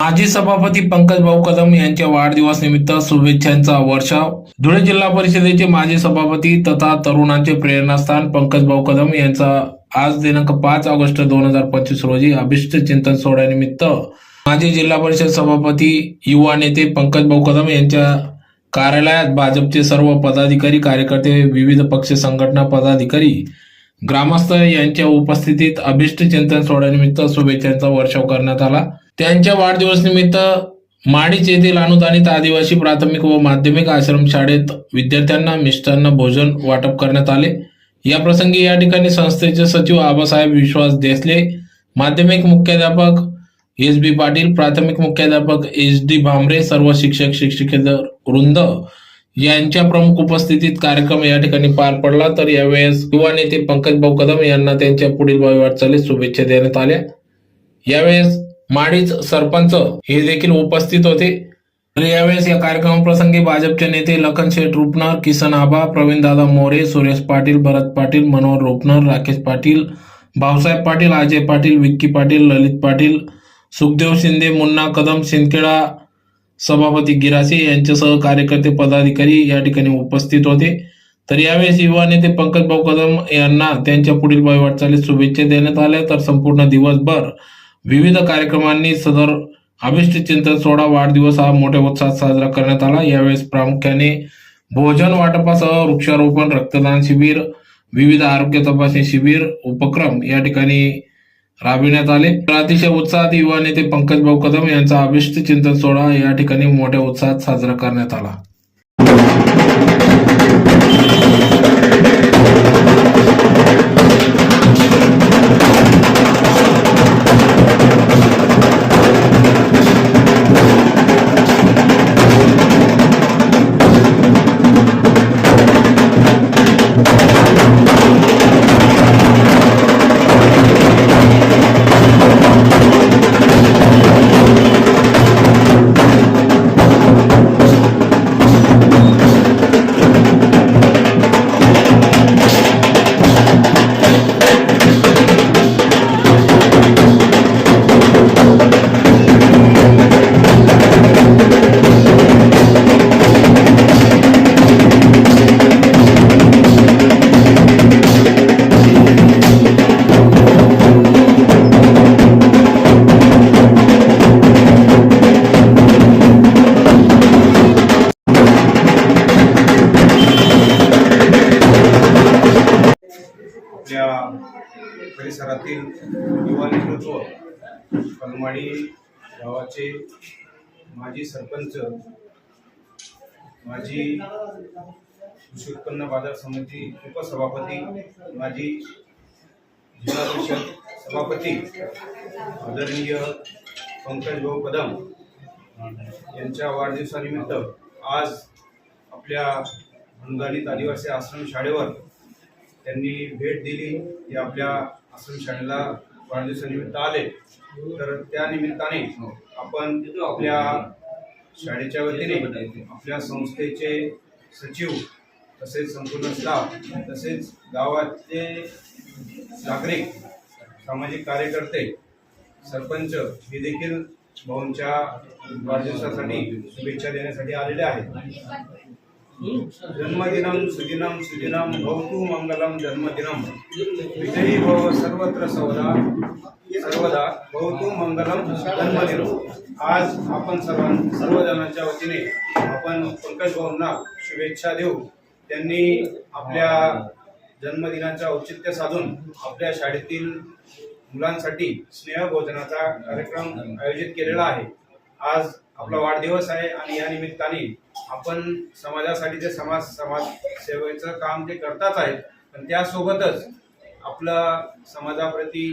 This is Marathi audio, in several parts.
माजी सभापती पंकज भाऊ कदम यांच्या वाढदिवस निमित्त शुभेच्छांचा वर्षाव. धुळे जिल्हा परिषदेचे माजी सभापती तथा तरुणांचे प्रेरणास्थान पंकज भाऊ कदम यांचा आज दिनांक पाच ऑगस्ट दोन हजार पंचवीस रोजी अभिष्ट चिंतन सोहळ्यानिमित्त माजी जिल्हा परिषद सभापती युवा नेते पंकज भाऊ कदम यांच्या कार्यालयात भाजपचे सर्व पदाधिकारी कार्यकर्ते विविध पक्ष संघटना पदाधिकारी ग्रामस्थ यांच्या उपस्थितीत अभिष्ट चिंतन सोहळ्यानिमित्त शुभेच्छांचा वर्षाव करण्यात आला. त्यांच्या वाढदिवस निमित्त माडीच येथील अनुदानित आदिवासी प्राथमिक व माध्यमिक आश्रमशाळेत विद्यार्थ्यांना मिष्टांना भोजन वाटप करण्यात आले. या प्रसंगी या ठिकाणी संस्थेचे सचिव आबासाहेब विश्वास देसले माध्यमिक मुख्याध्यापक एस बी पाटील प्राथमिक मुख्याध्यापक एच डी भामरे सर्व शिक्षक शिक्षकेतर वृंद यांच्या प्रमुख उपस्थितीत कार्यक्रम या ठिकाणी पार पडला. तर यावेळेस युवा नेते पंकज भाऊ कदम यांना त्यांच्या पुढील वाटचालीत शुभेच्छा देण्यात आल्या. यावेळेस माडीच सरपंच हे देखील उपस्थित होते. तर यावेळेस या कार्यक्रमाप्रसंगी भाजपचे नेते लखन शेठ रुपनर किसन आबा प्रवीणदादा मोरे सुरेश पाटील भरत पाटील मनोहर रुपनर राकेश पाटील भाऊसाहेब पाटील अजय पाटील विक्की पाटील ललित पाटील सुखदेव शिंदे मुन्ना कदम शिंदखेडा सभापती गिरासे यांच्यासह कार्यकर्ते पदाधिकारी या ठिकाणी उपस्थित होते. तर यावेळेस युवा नेते पंकज भाऊ कदम यांना त्यांच्या पुढील वाटचालीत शुभेच्छा देण्यात आल्या. तर संपूर्ण दिवसभर विविध कार्यक्रमांनी सदर अभिष्ट चिंतन सोहळा वाढदिवस हा मोठ्या उत्साहात साजरा करण्यात आला. यावेळेस प्रामुख्याने भोजन वाटपासह वृक्षारोपण रक्तदान शिबिर विविध आरोग्य तपासणी शिबिर उपक्रम या ठिकाणी राबविण्यात आले. अतिशय उत्साहात युवा नेते पंकज भाऊ कदम यांचा अभिष्ट चिंतन सोहळा या ठिकाणी मोठ्या उत्साहात साजरा करण्यात आला. परिसरातील युवा नेतृत्व कलमाडी गावाचे माजी सरपंच माजी कृषी उत्पन्न बाजार समिती उपसभापती माजी जिल्हा परिषद सभापती आदरणीय पंकज भाऊ कदम यांच्या वाढदिवसानिमित्त आज आपल्या अनुदानित आदिवासी आश्रम शाळेवर त्यांनी भेट दिली ते आपल्या आश्रमशाळेला वाढदिवसानिमित्त आले. तर त्या निमित्ताने आपण आपल्या शाळेच्या वतीने आपल्या संस्थेचे सचिव तसेच संपूर्ण स्टाफ तसेच गावाचे नागरिक सामाजिक कार्यकर्ते सरपंच हे देखील भाऊंच्या वाढदिवसासाठी शुभेच्छा देण्यासाठी आलेले आहेत. जन्मदिनं सुदिनं सुदिनं भवतु मंगलम जन्मदिनं। विजयी भव सर्वत्र सौदा। सर्वदा भवतु मंगलम जन्मदिनं। आज आपण सर्वां सर्वजणांच्या वतीने आपण पंकज भाऊंना शुभेच्छा देऊ. त्यांनी आपल्या जन्मदिनाचं औचित्य साधून आपल्या शाळेतील मुलांसाठी स्नेहभोजनाचा कार्यक्रम आयोजित केलेला आहे. आज आपला वाढदिवस आहे आणि या निमित्ताने आपण समाजासाठी जे समाज समाज सेवेचं काम ते करताच आहेत पण त्यासोबतच आपलं समाजाप्रती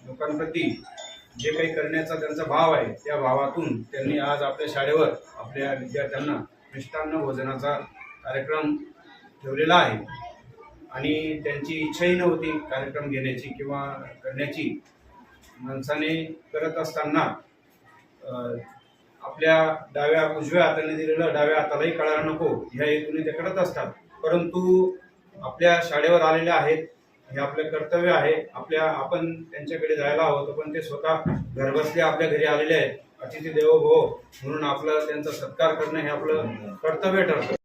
लोकांप्रती जे काही करण्याचा त्यांचा भाव आहे त्या भावातून त्यांनी आज आपल्या शाळेवर आपल्या विद्यार्थ्यांना मिष्टान्न भोजनाचा कार्यक्रम ठेवलेला आहे. आणि त्यांची इच्छाही नव्हती कार्यक्रम घेण्याची किंवा करण्याची. माणसाने करत असताना आपल्या डाव्या उजव्या हाताने दिलेलं डाव्या हातालाही कळायला नको ह्या हेतूने ते करत असतात. परंतु आपल्या शाळेवर आलेले आहेत हे आपलं कर्तव्य आहे. आपल्या आपण त्यांच्याकडे जायला हवं पण ते स्वतः घरबसल्या आपल्या घरी आलेले आहेत. अतिथी देवो भव म्हणून आपलं त्यांचा सत्कार करणं हे आपलं कर्तव्य ठरतं.